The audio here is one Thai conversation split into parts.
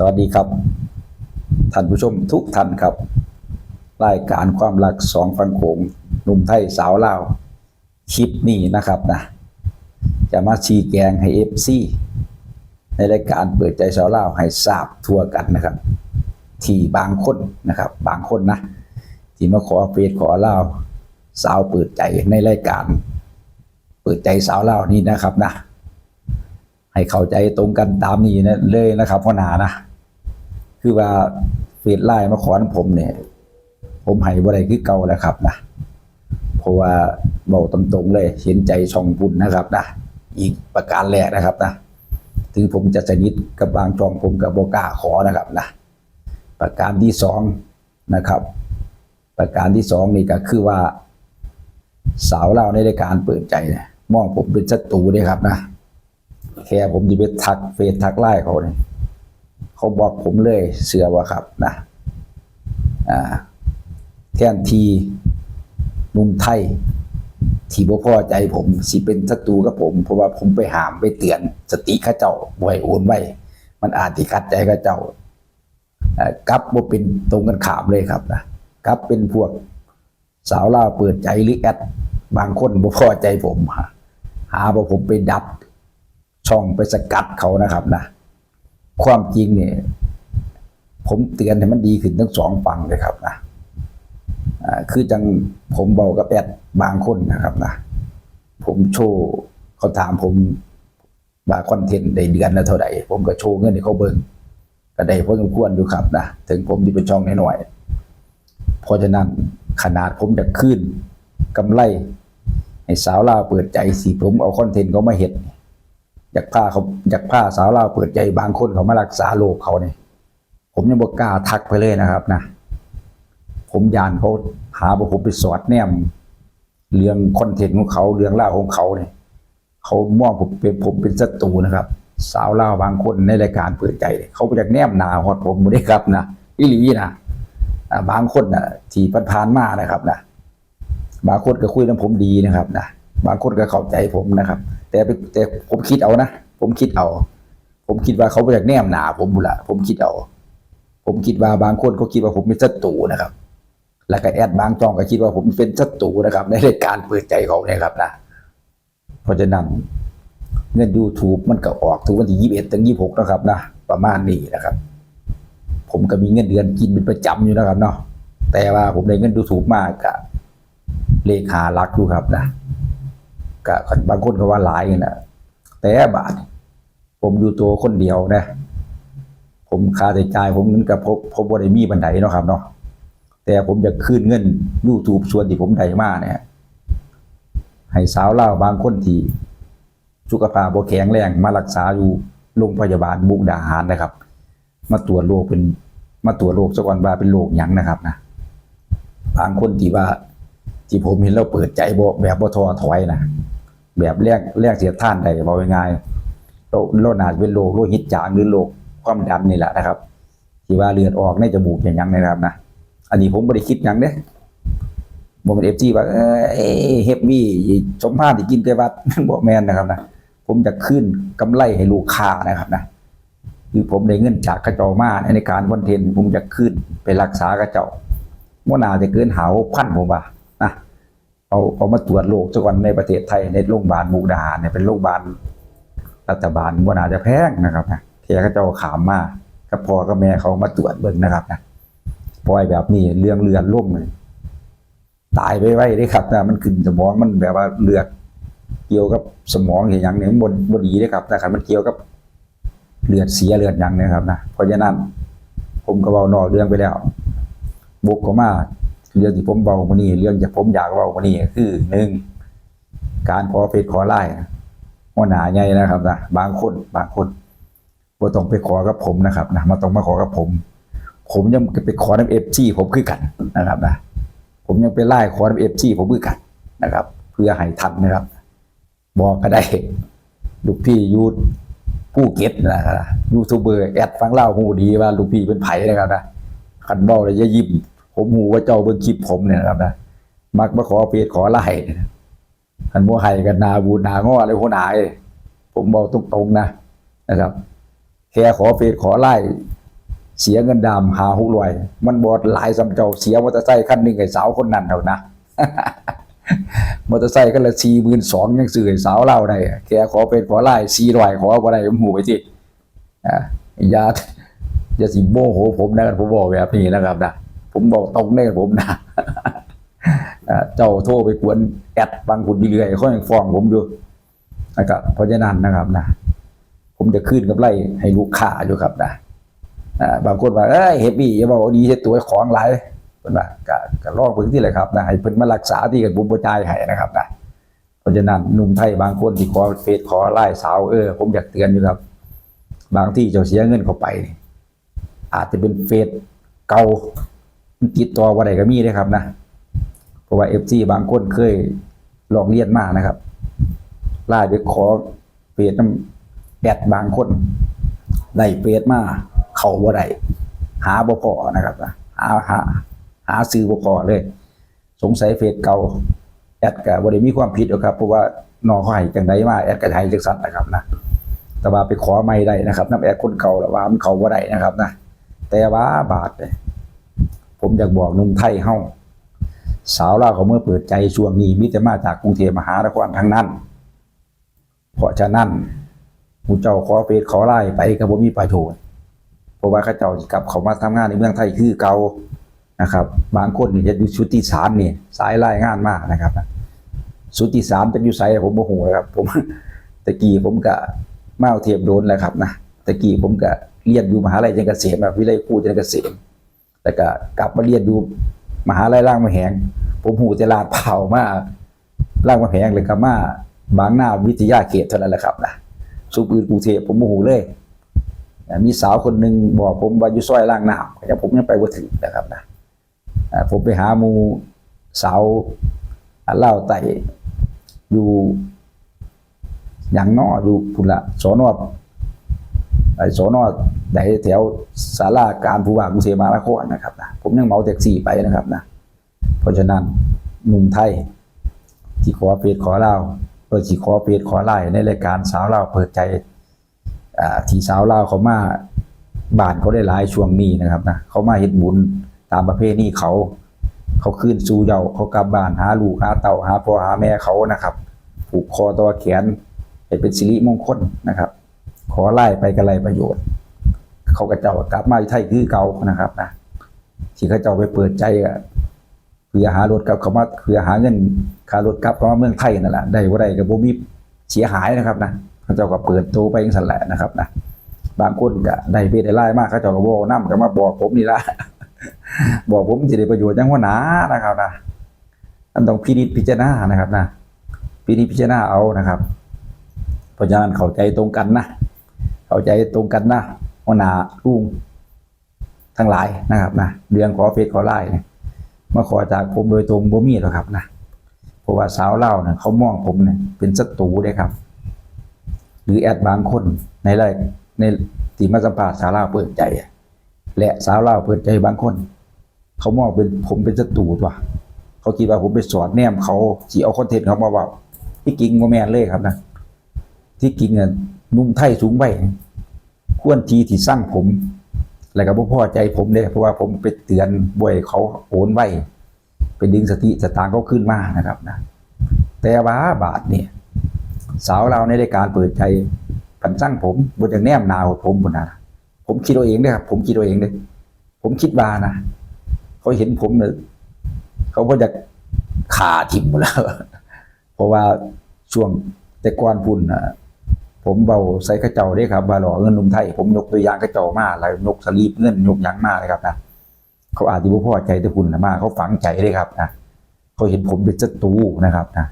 สวัสดีครับ ท่านผู้ชมทุกท่านครับ รายการความรักสองฟังโขงหนุ่มไทยสาวลาวคลิปนี้นะครับนะจะมาชี้แกงให้เอฟซีในรายการเปิดใจสาวลาวให้ทราบทั่วกันนะครับ ที่บางคนนะครับ บางคนนะ ที่มาขอเฟซขอเล่าสาวเปิดใจในรายการ เปิดใจสาวเล่านี่นะครับนะให้เข้าใจตรงกันตามนี้นะเลยนะครับพ่อหนานะ คือว่าเฟซไลน์มาขอนผมเนี่ย ผมให้บ่ได้คือเก่าแล้วครับนะเพราะว่าเบาตรงๆเลยเห็นใจช่องบุญนะครับนะอีกประการแรกนะครับนะถึงผมจะสนิทกับบางช่องผมกับโบกาขอนะครับนะประการที่สองนะครับ ประการที่สองนี่ก็คือว่า สาวเราในรายการเปิดใจเนี่ยมองผมเป็นศัตรูเลยครับนะแค่ผมจะไปทักเฟซทักไลน์เขาเนี่ย เขาบอกผมเลยเสือว่าครับนะอ่าแทนทีนุ่มไทย ที่บ่พอใจผม สิเป็นศัตรูกับผม เพราะว่าผมไปหามไปเตือน สติข้าเจ้าบ่ให้โอนไว้มันอาจสิขัดใจข้าเจ้ากลับบ่เป็นตรงกันขามเลยครับนะกลับเป็นพวกสาวล่าเปิดใจหรือแอดบางคนบ่พอใจผม หาหาว่าผมไปดับช่องไปสกัดเขานะครับนะ ความจริงเนี่ยผมเตือนให้มันดีขึ้นทั้งสองฝั่งเลยครับนะคือจังผมบอกกับแอดบางคนนะครับนะ ผมโชว์เขาถามผมว่าคอนเทนต์ได้เดือนละเท่าไหร่ผมก็โชว์เงินให้เขาเบิ่งก็ได้พอสมควรอยู่ครับนะถึงผมที่เป็นช่องน้อยเพราะฉะนั้นขนาดผมจะขึ้นกำไรให้สาวลาวเปิดใจสิผมเอาคอนเทนต์เขามาเห็ด อยากพาเขาอยากพาสาวเลาเปิดใจบางคนเขามารักษาโรคเขาเนี่ยผมยังบอกกล้าทักไปเลยนะครับนะผมยานเขาหาว่าผมไปสอดแนมเรื่องคอนเทนต์ของเขาเรื่องเล่าวของเขาเนี่ยเขามองผมเป็นผมเป็นศัตรูนะครับ สาวเล่าบางคนในรายการเปิดใจ เขาไปจากแนมหนาฮอดผมไม่ได้ครับนะอิลีนะบางคนนะที่ผ่านมานะครับนะบางคนก็คุยกับผมดีนะครับนะบางคนก็เข้าใจผมนะครับ แต่แต่ผมคิดเอานะผมคิดเอา ผมคิดว่าเขาไปจากแนมหนาผมบุละผมคิดเอา ผมคิดว่าบางคนเขาคิดว่าผมเป็นศัตรูนะครับ แล้วก็แอดบางจองก็คิดว่าผมเป็นศัตรูนะครับ ในรายการเปิดใจเขาเนี่ยครับนะเพราะฉะนั้นเงิน YouTube มันก็ออกทุกวันที่ยี่สิบเอ็ดถึงยี่สิบหกนะครับนะประมาณนี้นะครับ ผมก็มีเงินเดือนกินเป็นประจำอยู่นะครับเนาะแต่ว่าผมได้เงิน YouTube มากกะเลขารักดูครับนะ ก็บางคนก็ว่าหลายนะแต่บาท ผมอยู่ตัวคนเดียวนะ ผมค่าใช้จ่ายผมเงินกับผมผมบ่ได้มีบันไดเนาะครับเนาะแต่ผมจะคืนเงิน YouTube ส่วนที่ผมได้มาเนี่ยให้สาวเล่าบางคนที่สุขภาพบ่แข็งแรงมารักษาอยู่โรงพยาบาลมุกดาหารนะครับ มาตรวจโรคเป็น มาตรวจโรคสกวันว่าเป็นโรคหยังนะครับนะบางคนที่ว่าที่ผมเห็นเราเปิดใจบ่แบบบ่ท้อถอยนะ แบบแรกแรกเสียท่านใดบอกง่ายๆโรคโรคนาเป็นโรคโรคหิตจางหรือโรคความดันนี่แหละนะครับ ที่ว่าเลือดออกในจมูกอย่างยังนะครับนะอันนี้ผมไม่ได้คิดหยังเด้บ่เป็นเอฟจีว่าเอ้ยเฮฟวี่สมภาษณ์ที่กินแต่วัดบ่แมนนะครับนะผมจะขึ้นกำไรให้ลูกค้านะครับนะคือผมได้เงินจากกระเจามาในการคอนเทนต์ผมจะขึ้นไปรักษากระเจ้าว่าน่าจะเกินหาวพันผมว่า เอาเอามาตรวจโรคสักวันในประเทศไทยในโรงพยาบาลมุกดาหารเนี่ยเป็นโรงพยาบาลรัฐบาลว่าน่าจะแพงนะครับนะแค่เขาเจ้าขามมากับพ่อกับแม่เขามาตรวจเบิ่งนะครับนะปล่อยแบบนี้เรื่องเลือดล่มเลยตายไปไว้ได้ครับนะมันขึ้นสมองมันแบบว่าเลือดเกี่ยวกับสมองอย่างนี้มันบนบดีได้ครับนะครับมันเกี่ยวกับเลือดเสียเลือดหยังเนะครับนะเพราะฉะนั้นผมก็เว้านอกเรื่องไปแล้วบุกก็มา เรื่องที่ผมเบามานี่เรื่องที่ผมอยากเบามานี่คือหนึ่งการขอเฟซขอไล่หัวหน้าใหญ่นะครับนะบางคนบางคนบ่ต้องไปขอกับผมนะครับนะมาต้องมาขอกับผม ผมยังไปขอน้ำเอฟจีผมคือกันนะครับนะผมยังไปไล่ขอน้ำเอฟจีผมคือกันนะครับ เพื่อให้ทันนะครับ บอกก็ได้ลูกพี่ยูผู้เก็ตนะครับยูทูบเบอร์แอดฟังเล่าหูดีว่าลูกพี่เป็นไผ่นะครับนะคันบ้าเลยจะยิ้ม ผมหูว่าเจ้าเบิ่งคลิปผมเนี่ยนะครับนะมักมาขอเฟซขอไล่คันโมไห้กันนาบูนาง้ออะไรหัวหนายผมบอกตรงๆนะนะครับแค่ขอเฟซขอไล่เสียเงินดามหาหกรวย มันบอดหลายสำเจ้าเสียมอเตอร์ไซค์คันหนึ่งไอ้สาวคนนั้นเท่านะมอเตอร์ไซค์ก็ละสี่หมื่นสองยังซื้อให้สาวเล่าได้แกขอเป็นขอไล่สี่รอยขอบ่ได้ผมหูไปที่อ่าอย่าอย่าสิโมโหผมนะครับผมบอกแบบนี้นะครับนะ ผมบอกตรงเลยผมนะเจ้าโทรไปกวนแอดบางคนดีเรื่อยเขายังฟ้องผมอยู่นะครับเพราะฉะนั้นนะครับนะผมจะขึ้นกับไล่ให้ลูกค้าอยู่ครับนะบางคนว่าเอ้ยเฮฟวี่อย่าบอกว่าดีเฮ็ดตัวของหลายเพิ่นว่าก็ลองเพิ่นที่แหละครับนะให้เพิ่นมารักษาที่กันผมบ่จ่ายให้นะครับนะเพราะฉะนั้นหนุ่มไทยบางคนที่ขอเฟซขอไล่สาวเออผมอยากเตือนอยู่ครับ บางที่เจ้าเสียเงินเข้าไป อาจจะเป็นเฟซเก่า ติดต่อบ่าไดก็มีเด้ครับนะเพราะว่า FC บางคนเคยลองเรียนมากนะครับไล่ไปขอเฟซน้ำแอดบางคนได้เฟซมาเขาบ่าไดหาบ่พอนะครับนะหาหาหาซื้อบ่พอเลย สงสัยเฟซเก่าแอดก็บ่ได้มีความผิดหรอกครับเพราะว่านอเขาให้จังไดมาแอดก็ให้จังซั่นนะครับนะแต่ว่าไปขอไม่ได้นะครับนํแอดคนเก่าแล้วว่ามันเขาบ่าได้นะครับนะแต่ว่าบาทเนี่ย ผมอยากบอกนุ่มไทยเฮาสาวลาวเขาเมื่อเปิดใจช่วงนี้มีแต่มาจากกรุงเทพมหานครทั้งนั้น เพราะฉะนั้นผู้เจ้าขอเฟซขอไล่ไปก็บ่มีประโยชน์เพราะว่าเขาเจ้ากลับเขามาทำงานในเมืองไทยคือเก่านะครับ บางคนนี่จะอยู่ชุติสารนี่สายรายงานมากนะครับสุติสารเป็นอยู่ไสผมบ่ฮู้ครับ ผมตะกี้ผมก็มาเอาเทียบโดนแล้วครับนะตะกี้ผมก็เรียนอยู่มหาลัยจันทร์เกษมแบบวิไลครูจันทร์เกษม แต่ก็กลับมาเรียนอยู่มหาลัยรางมคำแหง ผมหูแต่ลาดเผามาล่างมาแพงเลยครับมาบางหน้าวิทยาเขตเท่านั้นแหละครับนะสุปืนกรุงเทพผมโมโหเลย มีสาวคนหนึ่งบอกผมว่าอยู่ซอยล่างหน้ำแต่ผมยังไปว่าถึงนะครับนะผมไปหาหมูสาวเล่าวไต่อยู่อย่างนออยู่พุ่นละสอนอ ไอ้สอนอไหนแถวสาราการผู้ว่ากรุงเทพมหานครนะครับนะผมยังเหมาแท็กซี่ไปนะครับนะเพราะฉะนั้นหนุ่มไทย ที่ขอเฟซขอเล่าเปิดที่ขอเฟซขอไล่ในรายการสาวเล่าเปิดใจอ่าที่สาวเล่าเขามาบ้านเขาได้หลายช่วงนี้นะครับนะเขามาเฮ็ดบุญตามประเพณีเขา เขาขึ้นสู่เยาเขากลับบ้านหาลูกหาเต่าหาพ่อหาแม่เขานะครับ ผูกคอตัวแขนให้เป็นสิริมงคลนะครับ อไล่ไปกระไรประโยชน์ เขากระเจ้ากลับมาอยู่ไทยคือเก่านะครับนะที่เขาเจ้าไปเปิดใจอะเพื่อหารถกลับเขามาเพื่อหาเงินค่ารถกลับเข้ามาเมืองไทยนั่นแหละได้บ่ได้ก็บ่มีเสียหายนะครับนะเขาเจ้าก็เปิดตัวไปจังซั่นแหละนะครับนะบางคนก็ได้เพศได้ไล่มากเขาเจ้าก็บ่นำก็มาบอกผมนี่ละบอกผมสิได้ประโยชน์จังว่าหนานะครับนะอันต้องพินิจพิจารณานะครับนะพินิจพิจารณาเอานะครับ เพราะฉะนั้นเข้าใจตรงกันนะ เข้าใจตรงกันนะว่าหนาลุงทั้งหลายนะครับนะเรื่องขอเฟซขอไลน์เนี่ยมาขอจากผมโดยตรงบ่มีหรอกครับนะเพราะว่าสาวเล่าเนี่ยเขามองผมเนี่ยเป็นศัตรูเลยครับ หรือแอดบางคนในไลน์ในที่มาสัมภาษณ์สาวเล่าเปิดใจ และสาวเล่าเปิดใจบางคน เขามองเป็นผมเป็นศัตรูตัวเขาคิดว่าผมไปสอนแนมเขาจีเอาคอนเทนต์เขามาเว่าที่จริงโมแมนเลยครับนะที่จริงอะ นุ่มไทยสูงไปควรทีที่สร้างผม แล้วก็บ่พอใจผมเลยเพราะว่าผมไปเตือนบ่อยเขาโอนไว้ไปดึงสติสตางค์เขาขึ้นมานะครับนะ แต่ว่าบาทเนี่ยสาวเราในรายการเปิดใจผันสร้างผมบนจากแนมนาวผมบนนะผมคิดเอาเองเด้ครับ ผมคิดเอาเองเด้ผมคิดว่านะเขาเห็นผมเนี่ยเขาก็จะขาทิ่มหมดแล้ว เพราะว่าช่วงแต่ก่อนพุ่นนะ ผมเบาใส่กระเจ้าได้ครับบาหล่อเงินนุ่มไทย ผมยกตัวอย่างกระเจ้ามาแล้วยกสลีปเงินยกยังมาเลยครับนะเขาอาจจะบ่พอใจแต่พุ่นะมาเขาฝังใจเลยครับนะเขาเห็นผมเป็นศัตรูนะครับนะ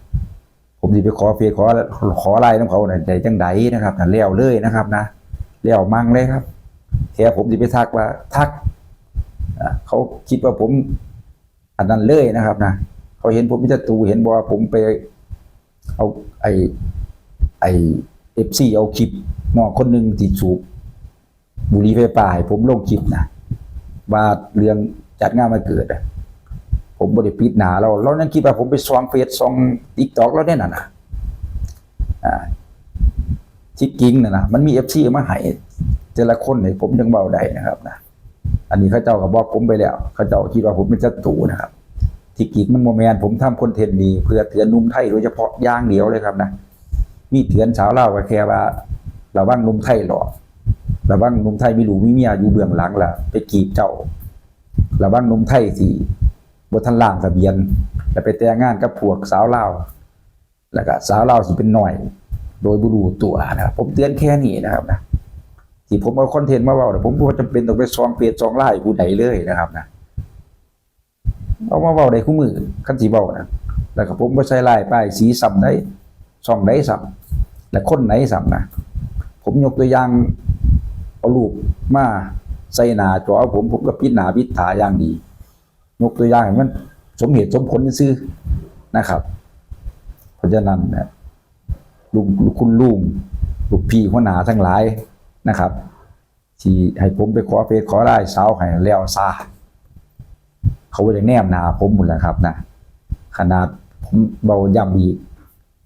ผมสิไปขอเฟซขอขอไลน์น้ำเขาเนี่ยใจจังไดนะครับนะเลี้ยวเลยนะครับนะเลี้ยวมั่งเลยครับแค่ผมสิไปทักว่าทักเขาคิดว่าผมอันนั้นเลยนะครับนะเขาเห็นผมเป็นศัตรูเห็นบอกว่าผมไปเอาไอไอ เอฟซีเอาคลิปน้อคนหนึ่งที่สูบบุหรี่ไฟป่าให้ผมลงคลิปนะว่าเรื่องจัดงานมาเกิดอะผมบริปิดหนาเราเรานั่นคิดว่าผมไปซองเฟซซองติ๊กตอกแล้วเนี่ยนะนะที่จริงนะนะมันมีเอฟซีมาให้แต่ละคนเนี่ยผมยังเบาได้นะครับนะอันนี้เขาเจ้าก็บอกผมไปแล้วเขาเจ้าคิดว่าผมเป็นศัตรูนะครับที่กีกมันโมแมนผมทำคอนเทนต์นี้เพื่อเตือนนุ่มไทยโดยเฉพาะย่างเดียวเลยครับนะ มีเตือนสาวเล่าก็แค่ว่าระวังหนุ่มไทยหลอกระวังหนุ่มไทยมีลูกมีเมียอยู่เบื้องหลังล่ะ ไปกีบเจ้าระวังหนุ่มไทยที่บทันล่างทะเบียน แล้วไปแต่งงานกับพวกสาวเล่าแล้วก็สาวเล่าสิเป็นหน่อย โดยบุรูตัวนะครับผมเตือนแค่นี้นะครับนะที่ผมเอาคอนเทนต์มาเว่าเนี่ยผมบ่จำเป็นต้องไปซองเพจซองไล่ผู้ใดเลยนะครับนะเอามาเว้าได้คู่มือคันสิเว้านะแล้วก็ผมบ่ใส่ลายป้ายสีซ้ำได้ ช่องไหนซ้ำและคนไหนซ้ำนะผมยกตัวอย่างเอารูปมาใส่หนาจอผมผมก็ปิดหนาปิดตาอย่างดียกตัวอย่างให้มันสมเหตุสมผลซื่อนะครับ เพราะฉะนั้นเนี่ยลุงคุณลุงลูกพี่หัวหน้าทั้งหลายนะครับ ที่ให้ผมไปขอเฟซขอไลน์สาวให้แล้วซาเขาก็จะแนมหนาผมหมดแล้วครับนะขนาดผมเบาย่ำอีก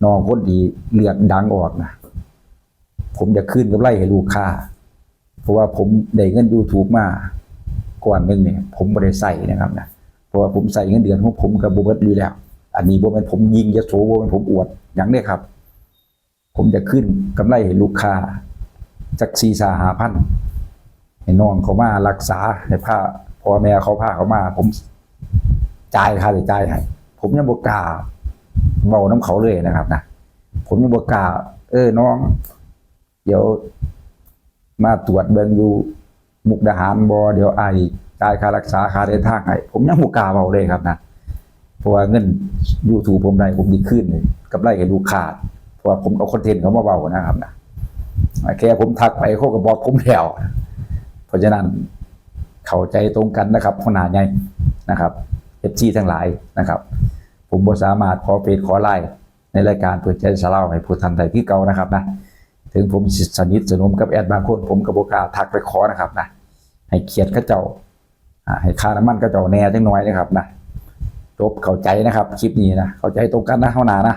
นองคนดีเลือดดังออกนะผมจะขึ้นกับไล่ให้ลูกค้า เพราะว่าผมได้เงิน YouTube มาก่อนหนึงเนี่ย ผมไม่ได้ใส่นะครับนะเพราะว่าผมใส่เงินเดือนของผมกับบุเบิดอยู่แล้ว อันนี้บ่เป็นผมยิงยโสบ่เป็นผมอวดอย่างนี้ครับ ผมจะขึ้นกำไรให้ลูกค้าจากสี่สาหาพันให้น้องเขามารักษาให้ผ้าพ่อแม่เขาพาเขามา ผมจ่ายค่าใช้จ่ายให้ผมยังบอกล้า เบาน้ำเขาเลยนะครับนะผมยังบกล้าเออน้อง เดี๋ยวมาตรวจเบิงอยู่มุกดาหารบอเดี๋ยวไอจ่ายค่ารักษาค่าเดินทางให้ผมยังบกล้าเบาเลยครับนะเพราะว่าเงิน YouTube ผมได้ผมดีขึ้นกับไรกับลูกค้าเพราะว่าผมเอาคอนเทนต์เขามาเบานะครับนะแค่ผมทักไปเขาก็บอกผมแล้วเพราะฉะนั้นเข้าใจตรงกันนะครับขนาดใหญ่นะครับเอฟซีทั้งหลายนะครับ ผมบ่สามารถขอเฟซขอไลน์ในรายการเปิดใจสาเล่าให้ผู้ทันใดที่เก่านะครับนะถึงผมสนิทสนมกับแอดบางคนผมกับบกาทักไปขอนะครับนะให้เขียรติเข้าเจ้าให้ค่าน้ำมันเข้าเจ้าแน่จังน้อยนะครับนะจบเข้าใจนะครับคลิปนี้นะเข้าใจตรงกันนะเข้านานะ